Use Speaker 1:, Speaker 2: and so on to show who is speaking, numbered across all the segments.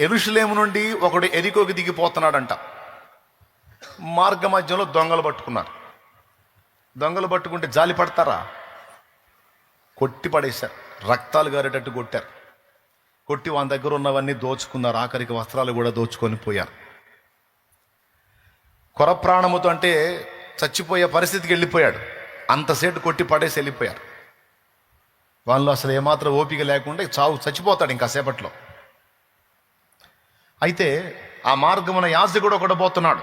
Speaker 1: ఎరుషులేము నుండి ఒకడు ఎరికోకి దిగిపోతున్నాడంట. మార్గ మధ్యలో దొంగలు పట్టుకున్నారు. దొంగలు పట్టుకుంటే జాలి పడతారా? కొట్టి పడేశారు. రక్తాలు గారేటట్టు కొట్టారు. కొట్టి వాళ్ళ దగ్గర ఉన్నవన్నీ దోచుకున్నారు. ఆఖరికి వస్త్రాలు కూడా దోచుకొని పోయారు. కొర ప్రాణముతో అంటే చచ్చిపోయే పరిస్థితికి వెళ్ళిపోయాడు. అంతసేటు కొట్టి పడేసి వెళ్ళిపోయారు. వాళ్ళు అసలు ఏమాత్రం ఓపిక లేకుండా చావు చచ్చిపోతాడు ఇంకా సేపట్లో. అయితే ఆ మార్గమున యాజకుడు ఒకడు పోతున్నాడు.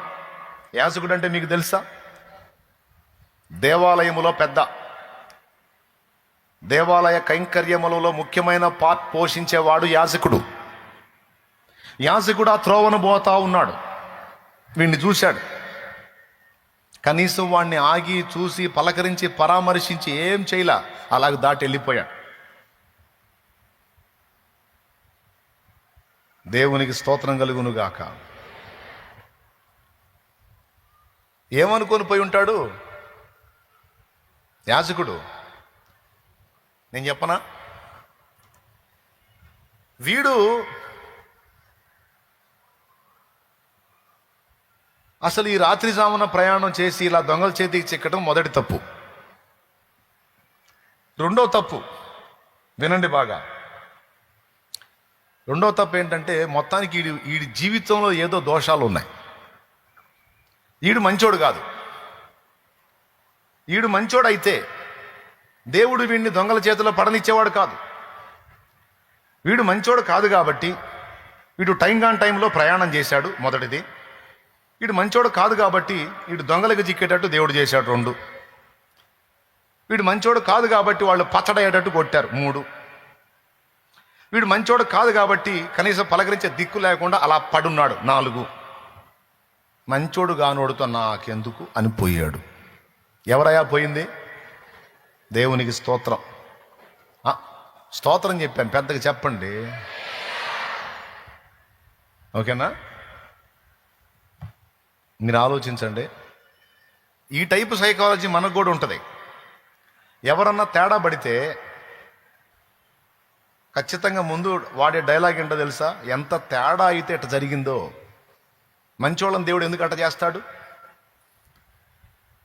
Speaker 1: యాజకుడు అంటే మీకు తెలుసా? దేవాలయములో పెద్ద దేవాలయ కైంకర్యములలో ముఖ్యమైన పార్ట్ పోషించేవాడు యాజకుడు. యాజకుడు ఆ త్రోవను పోతా ఉన్నాడు. వీడిని చూశాడు. కనీసం వాడిని ఆగి చూసి పలకరించి పరామర్శించి ఏం చేయలా? అలాగ దాటి వెళ్ళిపోయాడు. దేవునికి స్తోత్రం కలుగునుగాక. ఏమనుకొని పోయి ఉంటాడు? యాజకుడు. నేను చెప్పనా? వీడు అసలు ఈ రాత్రి జామున ప్రయాణం చేసి ఇలా దొంగల చేతికి చిక్కడం మొదటి తప్పు. రెండో తప్పు. వినండి బాగా. రెండవ తప్పు ఏంటంటే మొత్తానికి ఈడి ఈడి జీవితంలో ఏదో దోషాలు ఉన్నాయి. ఈడు మంచోడు కాదు. ఈడు మంచోడైతే దేవుడు వీడిని దొంగల చేతిలో పడనిచ్చేవాడు కాదు. వీడు మంచోడు కాదు కాబట్టి వీడు టైం కాని టైంలో ప్రయాణం చేశాడు మొదటిది. వీడు మంచోడు కాదు కాబట్టి వీడు దొంగలకు చిక్కేటట్టు దేవుడు చేశాడు రెండు. వీడు మంచోడు కాదు కాబట్టి వాళ్ళు పచ్చడయ్యేటట్టు కొట్టారు మూడు. వీడు మంచోడు కాదు కాబట్టి కనీసం పలకరించే దిక్కు లేకుండా అలా పడున్నాడు. నాలుగు. మంచోడు గానోడుతో నాకెందుకు అని పోయాడు. ఎవరయా పోయింది? దేవునికి స్తోత్రం. స్తోత్రం చెప్పాను పెద్దగా చెప్పండి. ఓకేనా? మీరు ఆలోచించండి. ఈ టైపు సైకాలజీ మనకు కూడా ఉంటుంది. ఎవరన్నా తేడా పడితే ఖచ్చితంగా ముందు వాడే డైలాగ్ ఏంటో తెలుసా? ఎంత తేడా అయితే ఇట్ట జరిగిందో. మంచోళ్ళని దేవుడు ఎందుకు అట్ట చేస్తాడు?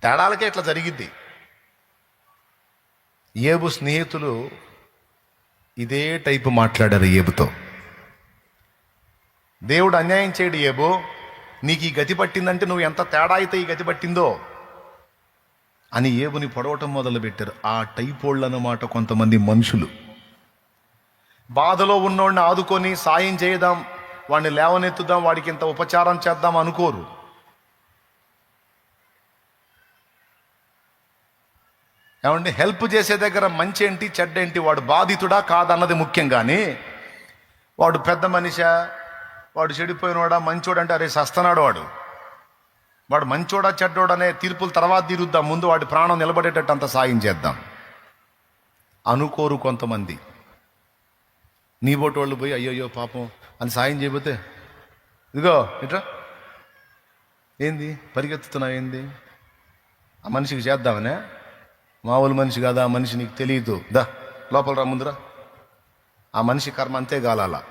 Speaker 1: తేడాలకే ఇట్లా జరిగిద్ది. ఏబు స్నేహితులు ఇదే టైపు మాట్లాడారు ఏబుతో. దేవుడు అన్యాయం చేయడు ఏబో. నీకు ఈ గతి పట్టిందంటే నువ్వు ఎంత తేడా అయితే ఈ గతి పట్టిందో అని ఏబుని పొడవటం మొదలు పెట్టారు ఆ టైపోళ్ళు అన్నమాట కొంతమంది మనుషులు. బాధలో ఉన్నోడిని ఆదుకొని సాయం చేద్దాం వాడిని లేవనెత్తుదాం వాడికి ఇంత ఉపచారం చేద్దాం అనుకోరు. ఏమండి హెల్ప్ చేసే దగ్గర మంచి ఏంటి చెడ్డ ఏంటి వాడు బాధితుడా కాదన్నది ముఖ్యం కానీ వాడు పెద్ద మనిషా వాడు చెడిపోయినవాడా మంచోడు అంటే అరే సస్తనాడు వాడు. వాడు మంచోడా చెడ్డోడనే తీర్పుల తర్వాత తీరుద్దాం ముందు వాడి ప్రాణం నిలబడేటట్టు అంత సాయం చేద్దాం. అనుకోరు కొంతమంది. నీ బోటు వాళ్ళు పోయి అయ్యయ్యో పాపం అని సాయం చేయబోతే ఇదిగో ఇట్రా. ఏంది? పరిగెత్తుతున్నావు ఏంది? ఆ మనిషికి చేద్దామనే. మామూలు మనిషి కాదా? ఆ మనిషి నీకు తెలియదు. దా లోపల రా ముందురా. ఆ మనిషి కర్మ అంతే గాలాల.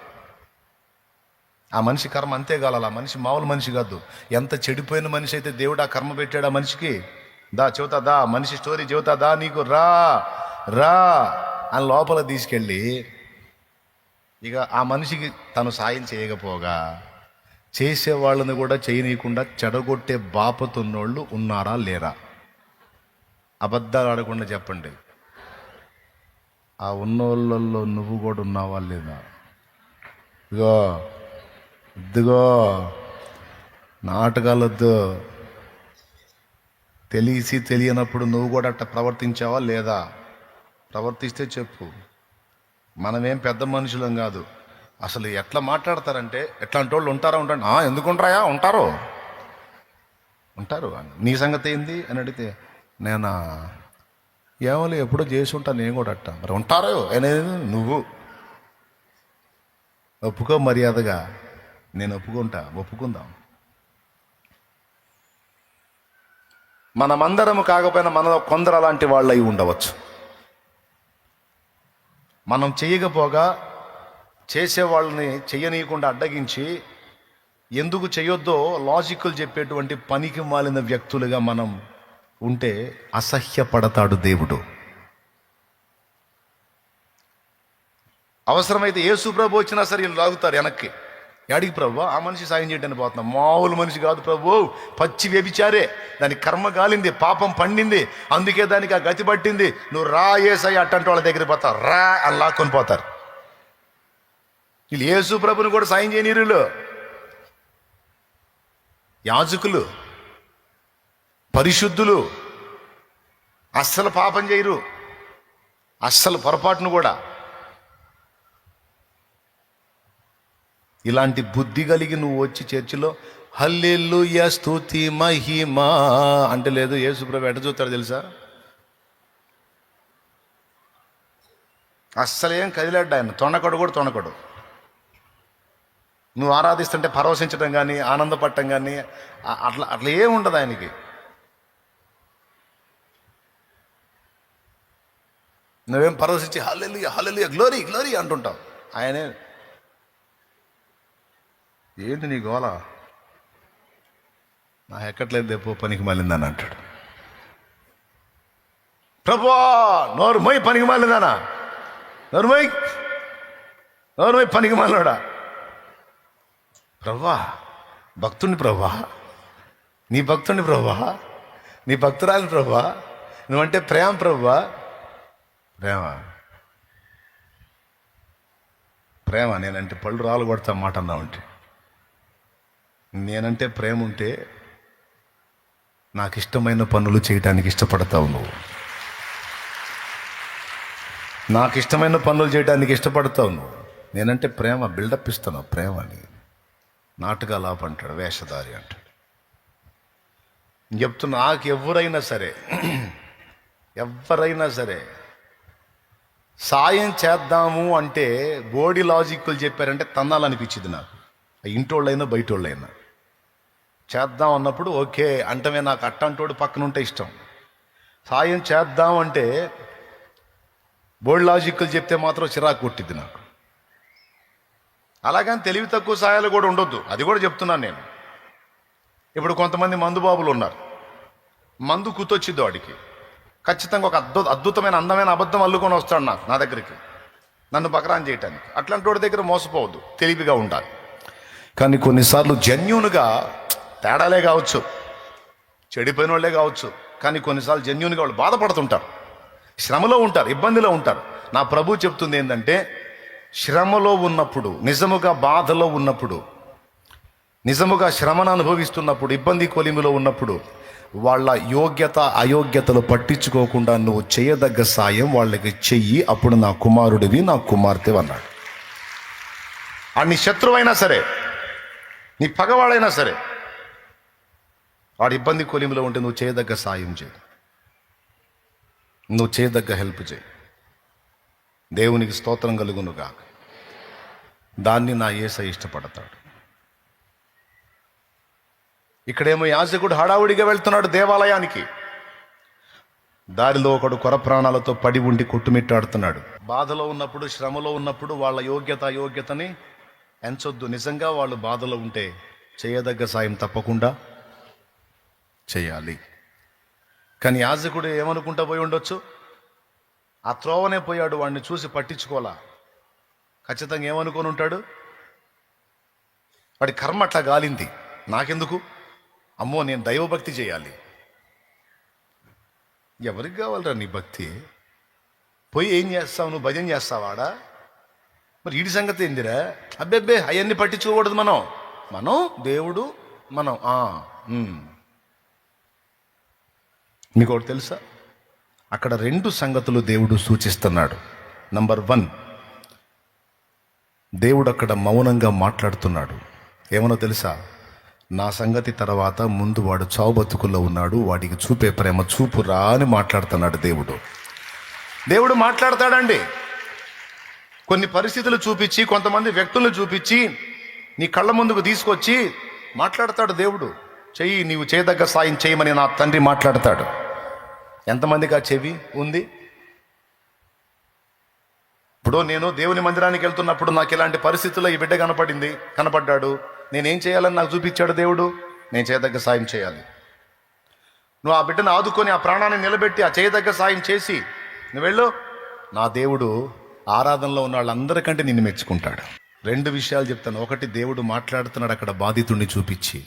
Speaker 1: ఆ మనిషి కర్మ అంతే గాలాల? మనిషి మామూలు మనిషి కాదు. ఎంత చెడిపోయిన మనిషి అయితే దేవుడు ఆ కర్మ పెట్టాడు ఆ మనిషికి? దా చెబుతా దా మనిషి స్టోరీ చెబుతా దా నీకు రా రా అని లోపల తీసుకెళ్ళి ఇక ఆ మనిషికి తను సాయం చేయకపోగా చేసే వాళ్ళని కూడా చేయనీయకుండా చెడగొట్టే బాపతున్నోళ్ళు ఉన్నారా లేరా? అబద్ధాలు ఆడకుండా చెప్పండి. ఆ ఉన్నోళ్ళల్లో నువ్వు కూడా ఉన్నావా లేదా? ఇదిగో ఇదిగో నాటకాలొద్దు. తెలిసి తెలియనప్పుడు నువ్వు కూడా అట్ట ప్రవర్తించావా లేదా? ప్రవర్తిస్తే చెప్పు. మనమేం పెద్ద మనుషులం కాదు. అసలు ఎట్లా మాట్లాడతారంటే ఎట్లాంటి వాళ్ళు ఉంటారా ఉంటాను ఎందుకు ఉంటారా. ఉంటారు ఉంటారు నీ సంగతి ఏంది? అని అడిగితే నేను? ఏమో ఎప్పుడో చేసి ఉంటాను నేను కూడా అట్ట. మరి ఉంటారో అనేది నువ్వు? ఒప్పుకో మర్యాదగా. నేను ఒప్పుకుంటా. ఒప్పుకుందాం. మనమందరము కాకపోయినా మనలో కొందరు అలాంటి వాళ్ళు అయి ఉండవచ్చు. మనం చేయకపోగా చేసే వాళ్ళని అడ్డగించి ఎందుకు చేయొద్దో లాజికల్ చెప్పేటువంటి పనికి మాలిన వ్యక్తులుగా మనం ఉంటే అసహ్యపడతాడు దేవుడు. అవసరమైతే ఏసుప్రభు వచ్చినా సరే వీళ్ళు లాగుతారు వెనక్కి. యాడికి ప్రభు? ఆ మనిషి సాయం చేయడానికి పోతున్నాం. మామూలు మనిషి కాదు ప్రభు. పచ్చి వ్యభిచారే. దాని కర్మ కాలింది పాపం పండింది. అందుకే దానికి ఆ గతి పట్టింది. నువ్వు రా ఏసై అట్టంటి వాళ్ళ దగ్గర పోతావు రా అని లాక్కొని పోతారు. వీళ్ళు యేసు ప్రభుని కూడా సాయం చేయనీరులు యాజకులు పరిశుద్ధులు అస్సలు పాపం చేయరు. అస్సలు పొరపాటును కూడా. ఇలాంటి బుద్ధి కలిగి నువ్వు వచ్చి చర్చిలో హల్లెల్లు స్తుతి మహిమా అంటే లేదు యేసుప్రభు ఎట చూస్తాడు తెలుసా? అస్సలేం ఏం కదిలాడు ఆయన. తొణకడు కూడా తొండకొడు. నువ్వు ఆరాధిస్తుంటే పరవశించడం కానీ ఆనందపడటం కానీ అట్లా అట్లా ఏం ఉండదు ఆయనకి. నువ్వేం పరవశించి హల్లెలు హల్లెలు గ్లోరీ గ్లోరీ అంటుంటావు. ఆయనే ఏంటి నీ గోల? నా ఎక్కట్లేదు దేపో పనికి మళ్ళిందని అంటాడు. ప్రభువా నోరు మొయ్ పనికి మాలిందానా నోరు మొయ్. నోరు మొయ్ పనికి మళ్ళాడా ప్రభా భక్తుని ప్రభా. నీ భక్తుని ప్రభా. నీ భక్తురాలి ప్రభా. నువ్వంటే ప్రేమ ప్రభా. ప్రేమ? ప్రేమ నేనంటే పళ్ళు రాలు కొడతా మాట అన్నావంటే నేనంటే ప్రేమ ఉంటే నాకు ఇష్టమైన పనులు చేయడానికి ఇష్టపడతావు నువ్వు. నాకు ఇష్టమైన పనులు చేయడానికి ఇష్టపడతావు నువ్వు. నేనంటే ప్రేమ బిల్డప్ ఇస్తాను ప్రేమ అని నాటకాలు ఆపంటాడు వేషధారి అంటాడు. చెప్తున్నా నాకు ఎవరైనా సరే ఎవరైనా సరే సాయం చేద్దాము అంటే బోడీ లాజిక్లు చెప్పారంటే తన్నాలనిపించింది నాకు. ఇంటోళ్ళైనా బయటోళ్ళైనా. చేద్దాం అన్నప్పుడు ఓకే అంటమే నాకు అట్టంటోడు పక్కన ఉంటే ఇష్టం. సాయం చేద్దాం అంటే బోర్డ్ లాజిక్లు చెప్తే మాత్రం చిరాకు కొట్టిద్ది నాకు. అలాగని తెలివి తక్కువ సాయాలు కూడా ఉండొద్దు. అది కూడా చెప్తున్నాను నేను. ఇప్పుడు కొంతమంది మందు బాబులు ఉన్నారు. మందు కుతొచ్చిద్దు వాడికి ఖచ్చితంగా ఒక అద్భుత అద్భుతమైన అందమైన అబద్ధం అల్లుకొని వస్తాడు నాకు నా దగ్గరికి. నన్ను బకరాన్ చేయటానికి. అట్లాంటి వాడి దగ్గర మోసపోవద్దు. తెలివిగా ఉండాలి. కానీ కొన్నిసార్లు జెన్యున్గా తేడాలే కావచ్చు. చెడిపోయిన వాళ్ళే కావచ్చు. కానీ కొన్నిసార్లు జెన్యున్గా వాళ్ళు బాధపడుతుంటారు. శ్రమలో ఉంటారు ఇబ్బందిలో ఉంటారు. నా ప్రభు చెప్తుంది ఏంటంటే శ్రమలో ఉన్నప్పుడు నిజముగా బాధలో ఉన్నప్పుడు నిజముగా శ్రమను అనుభవిస్తున్నప్పుడు ఇబ్బంది కొలిమిలో ఉన్నప్పుడు వాళ్ళ యోగ్యత అయోగ్యతలు పట్టించుకోకుండా నువ్వు చేయదగ్గ సాయం వాళ్ళకి చెయ్యి అప్పుడు నా కుమారుడివి నా కుమార్తె అన్నాడు. ఆ నీ శత్రువైనా సరే నీ పగవాడైనా సరే వాడి ఇబ్బంది కొలిమిలో ఉంటే నువ్వు చేయదగ్గ సాయం చేయి. నువ్వు చేయదగ్గ హెల్ప్ చేయి. దేవునికి స్తోత్రం కలుగునుగా దాన్ని నా ఏస ఇష్టపడతాడు. ఇక్కడేమో యాజకుడు హడావుడిగా వెళ్తున్నాడు దేవాలయానికి. దారిలో ఒకడు కొర ప్రాణాలతో పడి ఉండి కొట్టుమిట్టాడుతున్నాడు. బాధలో ఉన్నప్పుడు శ్రమలో ఉన్నప్పుడు వాళ్ళ యోగ్యత అయోగ్యతని ఎంచొద్దు. నిజంగా వాళ్ళు బాధలో ఉంటే చేయదగ్గ సాయం తప్పకుండా చేయాలి. కానీ యాజకుడు ఏమనుకుంటా పోయి ఉండొచ్చు? ఆ త్రోవనే పోయాడు వాడిని చూసి పట్టించుకోలా ఖచ్చితంగా ఏమనుకొని ఉంటాడు? వాడి కర్మ అట్లా గాలింది. నాకెందుకు? అమ్మో నేను దైవభక్తి చేయాలి. ఎవరికి కావాలరా నీ భక్తి? పోయి ఏం చేస్తావు? నువ్వు భజన చేస్తావాడా? మరి ఈడి సంగతి ఏందిరా? అబ్బెబ్బే అవన్నీ పట్టించుకోకూడదు మనం. మనం దేవుడు మనం. మీకు ఒకటి తెలుసా? అక్కడ రెండు సంగతులు దేవుడు సూచిస్తున్నాడు. నంబర్ వన్ దేవుడు అక్కడ మౌనంగా మాట్లాడుతున్నాడు. ఏమనో తెలుసా? నా సంగతి తర్వాత ముందు వాడు చావు బతుకుల్లో ఉన్నాడు వాడికి చూపే ప్రేమ చూపురా అని మాట్లాడుతున్నాడు దేవుడు. దేవుడు మాట్లాడతాడండి. కొన్ని పరిస్థితులు చూపించి కొంతమంది వ్యక్తులను చూపించి నీ కళ్ళ ముందుకు తీసుకొచ్చి మాట్లాడతాడు దేవుడు. చెయ్యి నీవు చేయదగ్గ సాయం చేయమని నా తండ్రి మాట్లాడతాడు. ఎంతమందికి ఆ చెవి ఉంది? ఇప్పుడు నేను దేవుని మందిరానికి వెళ్తున్నప్పుడు నాకు ఇలాంటి పరిస్థితుల్లో ఈ బిడ్డ కనపడింది కనపడ్డాడు. నేనేం చేయాలని నాకు చూపించాడు దేవుడు? నేను చేయదగ్గ సాయం చేయాలి. నువ్వు ఆ బిడ్డను ఆదుకొని ఆ ప్రాణాన్ని నిలబెట్టి ఆ చేయదగ్గ సాయం చేసి నువ్వు వెళ్ళు. నా దేవుడు ఆరాధనలో ఉన్న వాళ్ళందరికంటే నిన్ను మెచ్చుకుంటాడు. రెండు విషయాలు చెప్తాను. ఒకటి దేవుడు మాట్లాడుతున్నాడు అక్కడ బాధితుడిని చూపించి.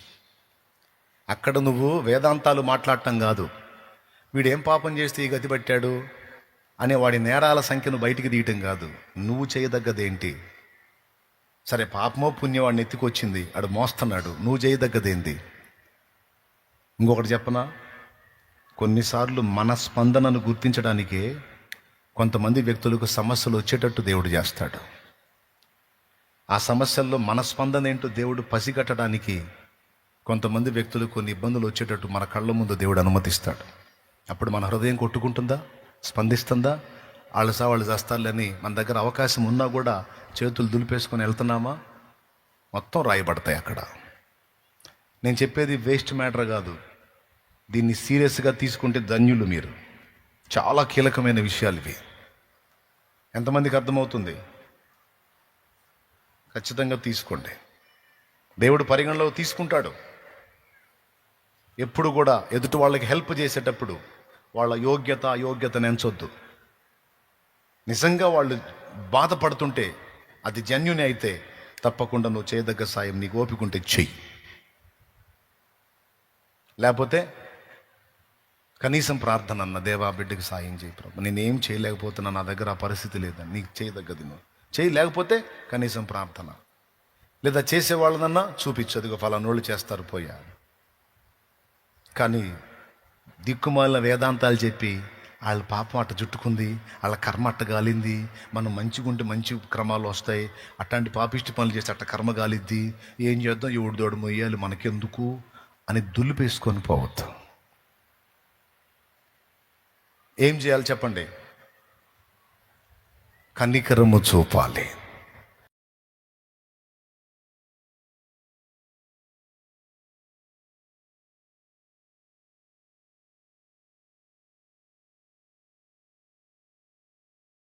Speaker 1: అక్కడ నువ్వు వేదాంతాలు మాట్లాడటం కాదు. వీడేం పాపం చేస్తే ఈ గతి పట్టాడు? అనే వాడి నేరాల సంఖ్యను బయటికి తీయటం కాదు. నువ్వు చేయదగ్గదేంటి? సరే పాపమో పుణ్యం వాడిని ఎత్తుకొచ్చింది ఆడు మోస్తున్నాడు. నువ్వు చేయదగ్గదేంటి? ఇంకొకటి చెప్పనా? కొన్నిసార్లు మన స్పందనను గుర్తించడానికే కొంతమంది వ్యక్తులకు సమస్యలు వచ్చేటట్టు దేవుడు చేస్తాడు. ఆ సమస్యల్లో మన స్పందన ఏంటో దేవుడు పసిగట్టడానికి కొంతమంది వ్యక్తులు కొన్ని ఇబ్బందులు వచ్చేటట్టు మన కళ్ళ ముందు దేవుడు అనుమతిస్తాడు. అప్పుడు మన హృదయం కొట్టుకుంటుందా? స్పందిస్తుందా? వాళ్ళు సా వాళ్ళు చేస్తారులని మన దగ్గర అవకాశం ఉన్నా కూడా చేతులు దులిపేసుకొని వెళ్తున్నామా? మొత్తం రాయబడతాయి అక్కడ. నేను చెప్పేది వేస్ట్ మ్యాటర్ కాదు. దీన్ని సీరియస్గా తీసుకుంటే ధన్యులు మీరు. చాలా కీలకమైన విషయాలు ఇవి. ఎంతమందికి అర్థమవుతుంది? ఖచ్చితంగా తీసుకోండి. దేవుడు పరిగణలో తీసుకుంటాడు. ఎప్పుడు కూడా ఎదుటి వాళ్ళకి హెల్ప్ చేసేటప్పుడు వాళ్ళ యోగ్యత అయోగ్యతను ఎంచొద్దు. నిజంగా వాళ్ళు బాధపడుతుంటే అది జన్యుని అయితే తప్పకుండా నువ్వు చేయదగ్గ సాయం నీకు ఓపికంటే చెయ్యి. లేకపోతే కనీసం ప్రార్థన అన్న దేవా బిడ్డకి సాయం చేయి ప్రభు. నేనేం చేయలేకపోతున్నా నా దగ్గర ఆ పరిస్థితి లేదని నీకు చేయదగ్గది నువ్వు. చేయి లేకపోతే కనీసం ప్రార్థన. లేదా చేసేవాళ్ళనన్నా చూపించదుగా ఫలానోళ్ళు చేస్తారు పోయా. కానీ దిక్కుమాలిన వేదాంతాలు చెప్పి వాళ్ళ పాపం అట్ట జుట్టుకుంది వాళ్ళ కర్మ అట్ట గాలింది మనం మంచిగుంటే మంచి క్రమాలు వస్తాయి అట్లాంటి పాపిష్టి పనులు చేస్తే అట్ట కర్మ గాలిద్ది ఏం చేద్దాం? ఎవడు దోడు మొయ్యాలి మనకెందుకు? అని దులిపేసుకొని పోవద్దు. ఏం చేయాలి చెప్పండి? కన్నికరము చూపాలి.